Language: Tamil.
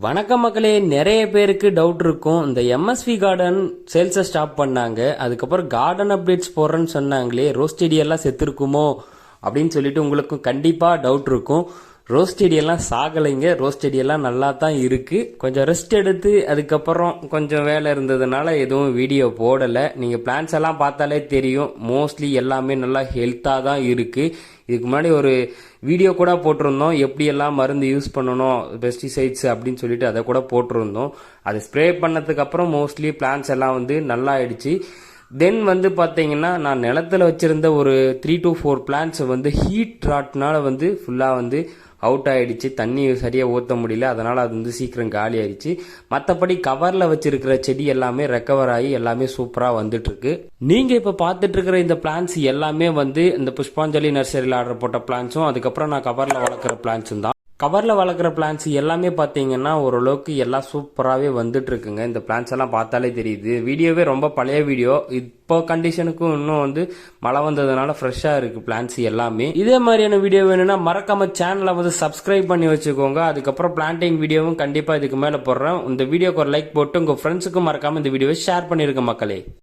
வணக்கம் மக்களே நிறைய பேருக்கு டவுட் இருக்கும். இந்த எம்எஸ்வி கார்டன் சேல்ஸை ஸ்டாப் பண்ணாங்க. அதுக்கப்புறம் கார்டன் அப்டேட்ஸ் போடுறேன்னு சொன்னாங்களே ரோஸ் செடியெல்லாம் செத்துருக்குமோ? அப்படின்னு சொல்லிட்டு உங்களுக்கும் கண்டிப்பாக டவுட் இருக்கும். ரோஸ் செடியெல்லாம் சாகலைங்க. ரோஸ் செடியெல்லாம் நல்லா தான் இருக்குது கொஞ்சம் ரெஸ்ட் எடுத்து அதுக்கப்புறம் கொஞ்சம் வேலை இருந்ததுனால எதுவும் வீடியோ போடலை. நீங்கள் பிளான்ஸ் எல்லாம் பார்த்தாலே தெரியும். மோஸ்ட்லி எல்லாமே நல்லா ஹெல்த்தாக தான் இருக்குது இதுக்கு முன்னாடி ஒரு வீடியோ கூட போட்டிருந்தோம். எப்படியெல்லாம் மருந்து யூஸ் பண்ணணும் பெஸ்டிசைட்ஸ் அப்படின்னு சொல்லிட்டு அதை கூட போட்டிருந்தோம். அதை ஸ்ப்ரே பண்ணதுக்கப்புறம் மோஸ்ட்லி பிளான்ஸ் எல்லாம் வந்து நல்லா ஆயிடுச்சு தென் வந்து பார்த்தீங்கன்னா நான் நிலத்துல வச்சுருந்த ஒரு த்ரீ டு ஃபோர் பிளான்ஸ் வந்து ஹீட் ராட்னால் வந்து ஃபுல்லாக வந்து அவுட் ஆகிடுச்சு தண்ணி சரியாக ஊற்ற முடியல. அதனால் அது வந்து சீக்கிரம் காலி ஆயிடுச்சு. மற்றபடி கவரில் வச்சிருக்கிற செடி எல்லாமே ரெக்கவர் ஆகி எல்லாமே சூப்பராக வந்துட்டுருக்கு. நீங்கள் இப்போ பார்த்துட்ருக்கிற இந்த பிளான்ஸ் எல்லாமே வந்து இந்த புஷ்பாஞ்சலி நர்சரியில் ஆர்டர் போட்ட பிளான்ஸும் அதுக்கப்புறம் நான் கவரில் வளர்க்குற பிளான்ஸும் தான். கவரில் வளர்க்குற பிளான்ஸ் எல்லாமே பார்த்தீங்கன்னா ஓரளவுக்கு எல்லாம் சூப்பராகவே வந்துட்டுருக்குங்க. இந்த பிளான்ஸ் எல்லாம் பார்த்தாலே தெரியுது. வீடியோவே ரொம்ப பழைய வீடியோ. இப்போ கண்டிஷனுக்கும் இன்னும் வந்து மழை வந்ததுனால ஃப்ரெஷ்ஷாக இருக்குது பிளான்ஸ் எல்லாமே. இதே மாதிரியான வீடியோ வேணும்னா மறக்காம சேனலை வந்து சப்ஸ்கிரைப் பண்ணி வச்சுக்கோங்க. அதுக்கப்புறம் பிளான்டிங் வீடியோவும் கண்டிப்பாக இதுக்கு மேலே போடுறேன். இந்த வீடியோக்கு ஒரு லைக் போட்டு உங்கள் ஃப்ரெண்ட்ஸுக்கும் மறக்காம இந்த வீடியோவை ஷேர் பண்ணியிருக்கேன் மக்களே.